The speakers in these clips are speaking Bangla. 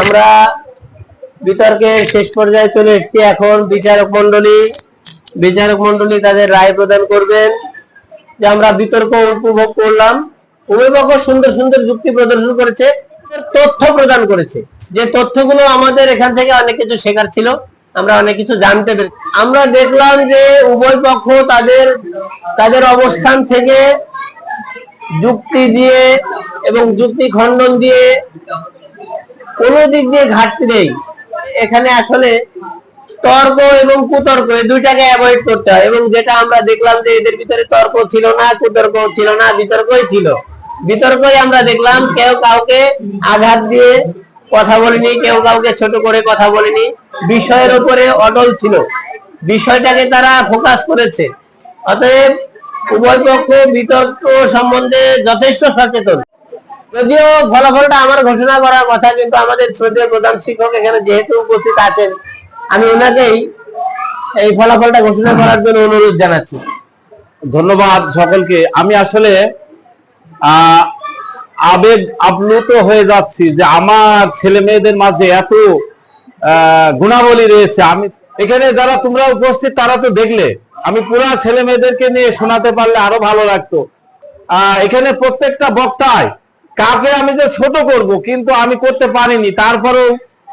আমরা বিতর্কের শেষ পর্যায়ে চলে এসেছি। এখন বিচারক মন্ডলী বিচারক মন্ডলী তাদের রায় প্রদান করবেন যে আমরা বিতর্ক উপভোগ করলাম। উভয় সুন্দর সুন্দর যুক্তি প্রদর্শন করেছে, তথ্য প্রদান করেছে। যে তথ্যগুলো আমাদের এখান থেকে অনেক কিছু শেখার ছিল, আমরা অনেক কিছু জানতে পেরেছি। আমরা দেখলাম যে উভয় পক্ষ তাদের তাদের অবস্থান থেকে যুক্তি দিয়ে এবং যুক্তি খণ্ডন দিয়ে কোনো দিক দিয়ে ঘাটতি নেই। এখানে আসলে তর্ক এবং কুতর্ক, এই দুইটাকে অ্যাভয়েড করতে হয়। এবং যেটা আমরা দেখলাম যে এদের ভিতরে তর্ক ছিল না, কুতর্ক ছিল না, বিতর্কই ছিল। বিতর্কই আমরা দেখলাম, কেউ কাউকে আঘাত দিয়ে কথা বলেনি, কেউ কাউকে ছোট করে কথা বলেনি। বিষয়ের উপরে অটল ছিল। বিষয়টাকে তারা ফোকাস করেছে। অতএব উভয় পক্ষ বিতর্ক সম্বন্ধে যথেষ্ট সচেতন। যদিও ফলাফলটা আমার ঘোষণা করার কথা, কিন্তু আমাদের শ্রদ্ধেয় প্রধান শিক্ষক এখানে যেহেতু উপস্থিত আছেন, আমি ওনাকেই এই ফলাফলটা ঘোষণা করার জন্য অনুরোধ জানাচ্ছি। ধন্যবাদ সকলকে। আমি আসলে আবেগ আপ্লুত হয়ে যাচ্ছি যে আমার ছেলে মেয়েদের মাঝে এত গুণাবলী রয়েছে। আমি, এখানে যারা তোমরা উপস্থিত, তারা তো দেখলে। আমি পুরা ছেলে মেয়েদেরকে নিয়ে শোনাতে পারলে আরও ভালো লাগতো। এখানে প্রত্যেকটা বক্তায় কাকে আমি যে ছোট করব, কিন্তু আমি করতে পারিনি। তারপরেও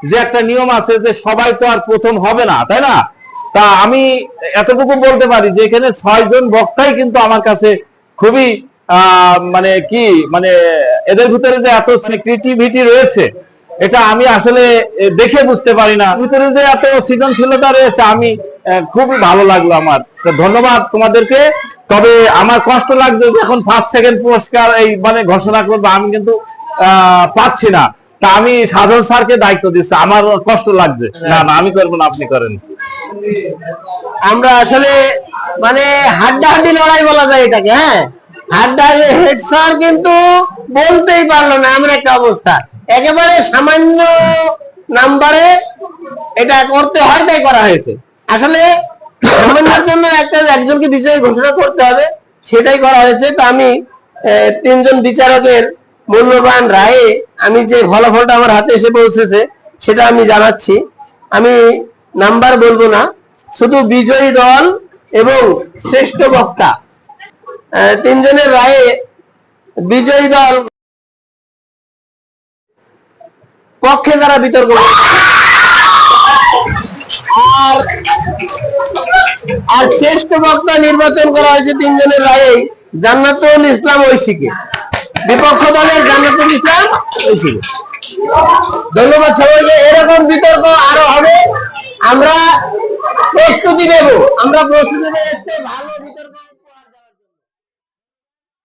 যে একটা নিয়ম আছে যে সবাই তো আর প্রথম হবে না, তাই না? তা আমি এতটুকু বলতে পারি যে এখানে ছয়জন বক্তাই কিন্তু আমার কাছে খুবই মানে কি মানে এদের ভিতরে যে এত ক্রিয়েটিভিটি রয়েছে, এটা আমি আসলে দেখে বুঝতে পারি না। ভিতরে যে এত সৃজনশীলতা রয়েছে, আমি খুবই ভালো লাগল আমার। ধন্যবাদ তোমাদেরকে। তবে আমার কষ্ট লাগছে এখন ফার্স্ট সেকেন্ড পুরস্কার এই মানে ঘোষণা করব আমি কিন্তু পাচ্ছি না। তা আমি সাধন স্যারকে দায়িত্ব দিচ্ছি, আমার কষ্ট লাগছে। না না, আমি করব না, আপনি করেন। আমরা আসলে মানে হাড্ডাহাড্ডি লড়াই বলা যায় এটাকে হ্যাঁ? হাড্ডাহাড্ডি হেড স্যার কিন্তু বলতেই পারল না এমন একটা অবস্থা। একেবারে সামান্য নাম্বারে এটা করতে হয় তাই করা হয়েছে। আসলে সামান্যের জন্য একটা একজনকে বিজয়ী ঘোষণা করতে হবে, সেটাই করা হয়েছে। তো আমি তিনজন বিচারকের মূল্যবান রায়ে আমি যে ফলাফলটা আমার হাতে এসে পৌঁছেছে, সেটা আমি জানাচ্ছি। আমি নাম্বার বলব না, শুধু বিজয়ী দল এবং শ্রেষ্ঠ বক্তা। তিনজনের রায়ে বিজয়ী দল পক্ষে যারা বিতর্ক আর আর শ্রেষ্ঠ বক্তা নির্বাচন করা হয়েছে তিনজনের রায়ে, জান্নাতুল ইসলাম ঐশীকে। বিপক্ষ দলের জান্নাতুল ইসলাম ঐশীকে। ধন্যবাদ সবাইকে। এরকম বিতর্ক আরও হবে। আমরা প্রস্তুতি নেব। আমরা প্রস্তুতি ভালো বিতর্ক